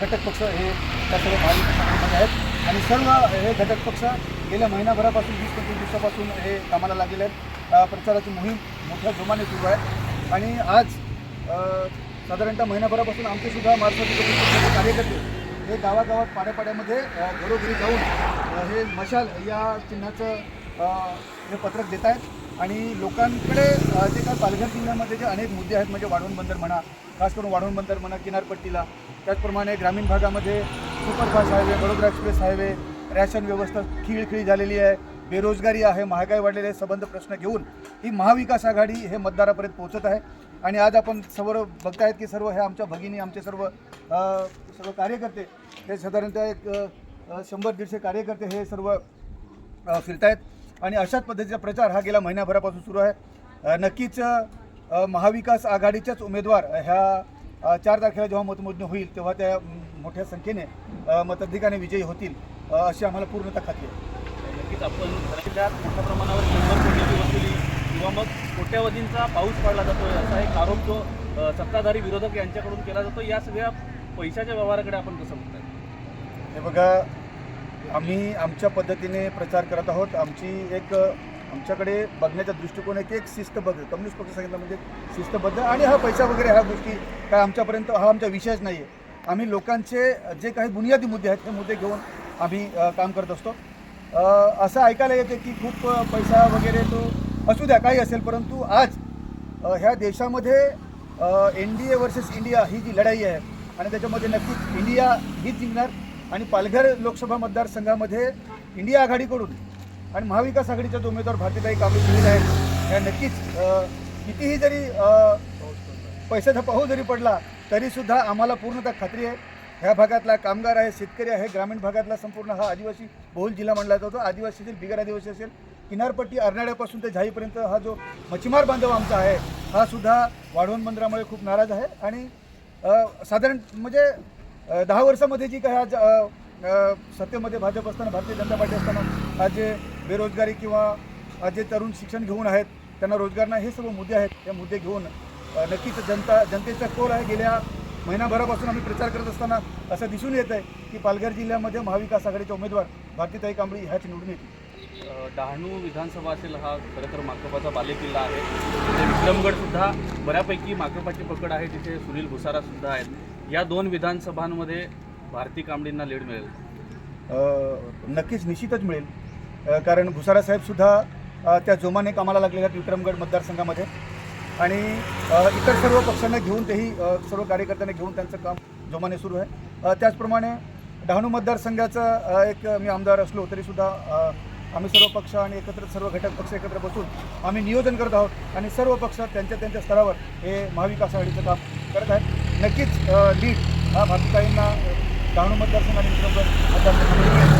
घटक पक्ष हे त्या सर्व भाविक आहेत. आणि सर्व हे घटक पक्ष गेल्या महिनाभरापासून वीस पंचवीस दिवसापासून हे कामाला लागलेले आहेत. प्रचाराची मोहीम मोठ्या जोमाने सुरू आहे. आणि आज साधारणतः महिनाभरापासून आमचेसुद्धा महाराष्ट्राचे कार्यकर्ते. हे गावागावात पाड्यापाड्यामध्ये घरोघरी जाऊन हे मशाल या चिन्हाचं हे पत्रक देत आहेत. आणि लोकांकडे जे काय पालघर जिल्ह्यामध्ये जे अनेक मुद्दे आहेत म्हणजे वाढवण बंदर म्हणा खास करून वाढवण बंदर म्हणा किनारपट्टीला त्याचप्रमाणे ग्रामीण भागामध्ये superfast highway Vadodara express highway ration व्यवस्था खिळखिळी झालेली आहे बेरोजगारी आहे महागाई वाढलेली आहे संबंध प्रश्न घेऊन ही महाविकास आघाडी हे मतदारापर्यंत पोहोचत आहे. आणि आज आपण सर्व बघतायत की सर्व हे आमच्या भगिनी आमचे सर्व सर्व कार्यकर्ते हे साधारणतः एक शंभर दीडशे कार्यकर्ते हे सर्व फिरतायत. आणि अशाच पद्धतीचा प्रचार हा गेल्या महिन्याभरापासून सुरू आहे. नक्कीच महाविकास आघाडीच्याच उमेदवार ह्या चार तारखेला जेव्हा मतमोजणी होईल तेव्हा त्या मोठ्या संख्येने मताधिकाने विजयी होतील अशी आम्हाला पूर्णतः खात्री आहे. नक्कीच आपण जिल्ह्यात मोठ्या प्रमाणावर शंभर कोटीची वसुली किंवा मग कोट्यावधींचा पाऊस पाडला जातोय असा एक आरोप जो सत्ताधारी विरोधक यांच्याकडून केला जातो या सगळ्या पैशाच्या व्यवहाराकडे आपण कसं बघताय? हे बघा आम्ही आमच्या पद्धतीने प्रचार करत आहोत. आमची एक आमच्याकडे बघण्याचा दृष्टिकोन एक एक शिस्तबद्ध कम्युनिस्ट पक्ष सांगितलं म्हणजे शिस्तबद्ध आणि हा पैसा वगैरे ह्या गोष्टी काय आमच्यापर्यंत हा आमचा विषयच नाही आहे आम्ही लोकांचे जे काही बुनियादी मुद्दे आहेत ते मुद्दे घेऊन आम्ही काम करत असतो. असं ऐकायला येते की खूप पैसा वगैरे तो असू द्या काही असेल परंतु आज ह्या देशामध्ये N D A versus India ही जी लढाई आहे आणि त्याच्यामध्ये नक्कीच इंडिया ही जिंकणार. आणि पालघर लोकसभा मतदारसंघामध्ये इंडिया आघाडीकडून आणि महाविकास आघाडीच्या उमेदवार भारतीताई कामे सुनील आहेत या नक्कीच कितीही जरी पैशाचा पाहू जरी पडला तरीसुद्धा आम्हाला पूर्णतः खात्री आहे. ह्या भागातला कामगार आहे शेतकरी आहे ग्रामीण भागातला संपूर्ण हा आदिवासी बहुल जिल्हा मानला जातो. आदिवासी असेल बिगर आदिवासी असेल किनारपट्टी अर्नाळ्यापासून ते झाईपर्यंत हा जो मच्छीमार बांधव आमचा आहे हा सुद्धा वाढवण बंदरामुळे खूप नाराज आहे. आणि साधारण म्हणजे दहा वर्षामध्ये जी काही आज सत्तेमध्ये भाजप असताना भारतीय जनता पार्टी असताना आज जे बेरोजगारी किंवा आज जे तरुण शिक्षण घेऊन आहेत त्यांना रोजगार नाही हे सर्व मुद्दे आहेत. हे मुद्दे घेऊन नक्कीच जनता जनतेचा कोल आहे. गेल्या महिनाभरापासून आम्ही प्रचार करत असताना असं दिसून येत आहे की पालघर जिल्ह्यामध्ये महाविकास आघाडीचे उमेदवार भारतीताई कांबळी ह्याच निवडून येतील. डहाणू विधानसभा असेल हा खरं तर माकपाचा बालेकिल्ला आहे. तिथे विक्रमगडसुद्धा बऱ्यापैकी माकपाची पकड आहे तिथे सुनील भुसारासुद्धा आहेत. या दोन विधानसभांमध्ये भारती कांबळींना लीड मिळेल. नक्कीच निश्चितच मिळेल. कारण भुसारा साहेबसुद्धा त्या जोमाने कामाला लागलेले आहेत विक्रमगड मतदारसंघामध्ये. आणि इतर सर्व पक्षांना घेऊन तेही सर्व कार्यकर्त्यांना घेऊन त्यांचं काम जोमाने सुरू आहे. त्याचप्रमाणे डहाणू मतदारसंघाचा एक मी आमदार असलो तरीसुद्धा आम्ही सर्व पक्ष आणि एकत्र सर्व घटक पक्ष एकत्र बसून आम्ही नियोजन करत आहोत आणि सर्व पक्ष त्यांच्या त्यांच्या स्तरावर हे महाविकास आघाडीचं काम करत आहेत. नक्कीच लीड हा भारतीताईंना डहाणू मतदारसंघ आणि विक्रमगड